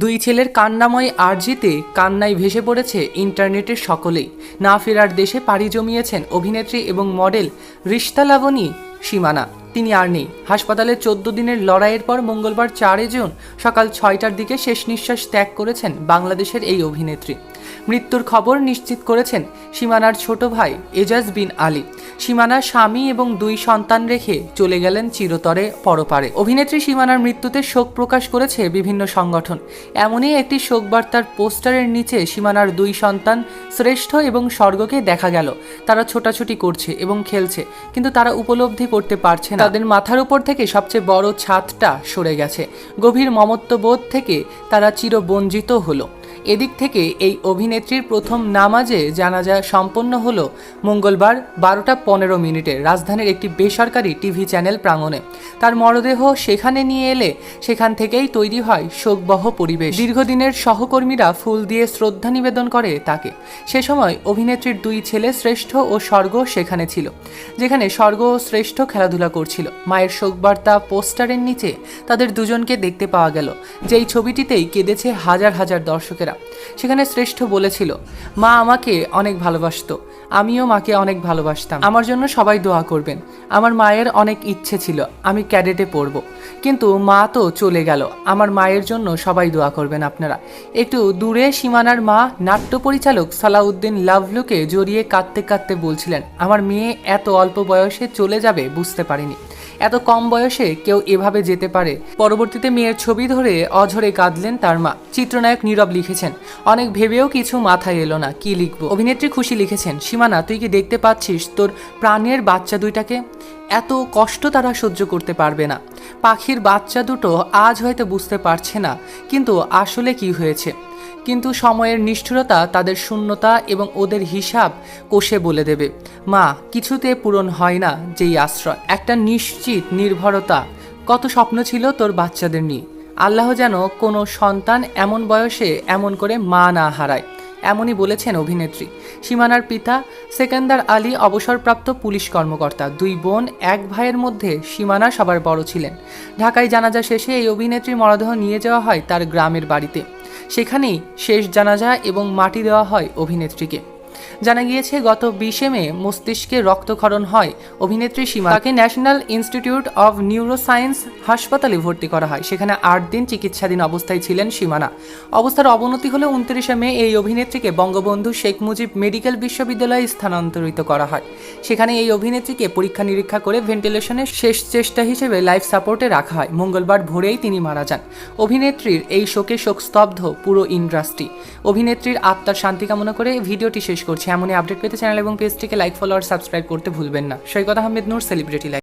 দুই ছেলের কান্নাময় আর্জিতে কান্নায় ভেসে পড়েছে ইন্টারনেটের সকলেই। না ফেরার দেশে পাড়ি জমিয়েছেন অভিনেত্রী এবং মডেল রিশতা সীমানা। তিনি আর নেই। হাসপাতালে চোদ্দ দিনের লড়াইয়ের পর মঙ্গলবার চারে জুন সকাল ছয়টার দিকে শেষ নিঃশ্বাস ত্যাগ করেছেন বাংলাদেশের এই অভিনেত্রী। মৃত্যুর খবর নিশ্চিত করেছেন সীমানার ছোট ভাই এজাজ বিন আলী। সীমানা স্বামী এবং দুই সন্তান রেখে চলে গেলেন চিরতরে পরপারে। অভিনেত্রী সীমানার মৃত্যুতে শোক প্রকাশ করেছে বিভিন্ন সংগঠন। এমনই একটি শোক বার্তার পোস্টারের নিচে সীমানার দুই সন্তান শ্রেষ্ঠ এবং স্বর্গকে দেখা গেল। তারা ছোটাছুটি করছে এবং খেলছে, কিন্তু তারা উপলব্ধি করতে পারছে না। তাদের মাথার উপর থেকে সবচেয়ে বড় ছাদটা সরে গেছে। গভীর মমত্ববোধ থেকে তারা চিরবঞ্জিত হলো। এদিক থেকে এই অভিনেত্রীর প্রথম নামাজে জানাজা সম্পন্ন হল মঙ্গলবার বারোটা পনেরো মিনিটে রাজধানীর একটি বেসরকারি টিভি চ্যানেল প্রাঙ্গণে। তার মরদেহ সেখানে নিয়ে এলে সেখান থেকেই তৈরি হয় শোকবহ পরিবেশ। দীর্ঘদিনের সহকর্মীরা ফুল দিয়ে শ্রদ্ধা নিবেদন করে তাকে। সে সময় অভিনেত্রীর দুই ছেলে শ্রেষ্ঠ ও স্বর্গ সেখানে ছিল, যেখানে স্বর্গ ও শ্রেষ্ঠ খেলাধুলা করছিল। মায়ের শোকবার্তা, পোস্টারের নিচে তাদের দুজনকে দেখতে পাওয়া গেল, যেই ছবিটিতেই কেঁদেছে হাজার হাজার দর্শকেরা। সেখানে শ্রেষ্ঠ বলেছিল, মা আমাকে অনেক ভালোবাসতো, আমিও মাকে অনেক ভালোবাসতাম। আমার জন্য সবাই দোয়া করবেন। আমার মায়ের অনেক ইচ্ছে ছিল, আমি ক্যাডেটে পড়ব। কিন্তু মা তো চলে গেল, আমার মায়ের জন্য সবাই দোয়া করবেন আপনারা। একটু দূরে সীমানার মা নাট্য পরিচালক সালাউদ্দিন লাভলুকে জড়িয়ে কাঁদতে কাঁদতে বলছিলেন, আমার মেয়ে এত অল্প বয়সে চলে যাবে, বুঝতে পারিনি। এত কম বয়সে কেউ এভাবে যেতে পারে? পরবর্তীতে মেয়ের ছবি ধরে অঝরে কাঁদলেন তার মা। চিত্রনায়ক নীরব লিখেছেন, অনেক ভেবেও কিছু মাথায় এলো না, কি লিখব? অভিনেত্রী খুশি লিখেছেন, সীমানা, তুই কি দেখতে পাচ্ছিস তোর প্রাণের বাচ্চা দুইটাকে? এত কষ্ট তারা সহ্য করতে পারবে না। পাখির বাচ্চা দুটো আজ হয়তো বুঝতে পারছে না, কিন্তু আসলে কি হয়েছে? কিন্তু সময়ের নিষ্ঠুরতা তাদের শূন্যতা এবং ওদের হিসাব কষে বলে দেবে। মা, কিছুতে পূরণ হয় না যেই আশ্রয়, একটা নিশ্চিত নির্ভরতা। কত স্বপ্ন ছিল তোর বাচ্চাদের নিয়ে। আল্লাহ যেন কোনো সন্তান এমন বয়সে এমন করে মা না হারায়। এমনই বলেছেন অভিনেত্রী। সীমানার পিতা সেকেন্দার আলী অবসরপ্রাপ্ত পুলিশ কর্মকর্তা। দুই বোন, এক ভাইয়ের মধ্যে সীমানা সবার বড় ছিলেন। ঢাকায় জানাজা শেষে এই অভিনেত্রীর মরদেহ নিয়ে যাওয়া হয় তার গ্রামের বাড়িতে। সেখানেই শেষ জানাজা এবং মাটি দেওয়া হয় অভিনেত্রীকে। জানা গিয়েছে, গত বিশে মে মস্তিষ্কে রক্তক্ষরণ হয়। অভিনেত্রী সীমা তাকে ন্যাশনাল ইনস্টিটিউট অব নিউরোসায়েন্স হাসপাতালে ভর্তি করা হয়। সেখানে আট দিন চিকিৎসাধীন অবস্থায় ছিলেন সীমানা। অবস্থার অবনতি হলে উনত্রিশে মে এই অভিনেত্রীকে বঙ্গবন্ধু শেখ মুজিব মেডিকেল বিশ্ববিদ্যালয়ে স্থানান্তরিত করা হয়। সেখানে এই অভিনেত্রীকে পরীক্ষা নিরীক্ষা করে ভেন্টিলেশনের শেষ চেষ্টা হিসেবে লাইফ সাপোর্টে রাখা হয়। মঙ্গলবার ভোরেই তিনি মারা যান। অভিনেত্রীর এই শোকে শোকস্তব্ধ পুরো ইন্ডাস্ট্রি। অভিনেত্রীর আত্মার শান্তি কামনা করে ভিডিওটি শেষ করছি। এমনই আপডেট পেতে চ্যানেল এবং পেজটিকে লাইক ফলো আর সাবস্ক্রাইব করতে ভুলবেন না। Saikat Ahmed Noor celebrity life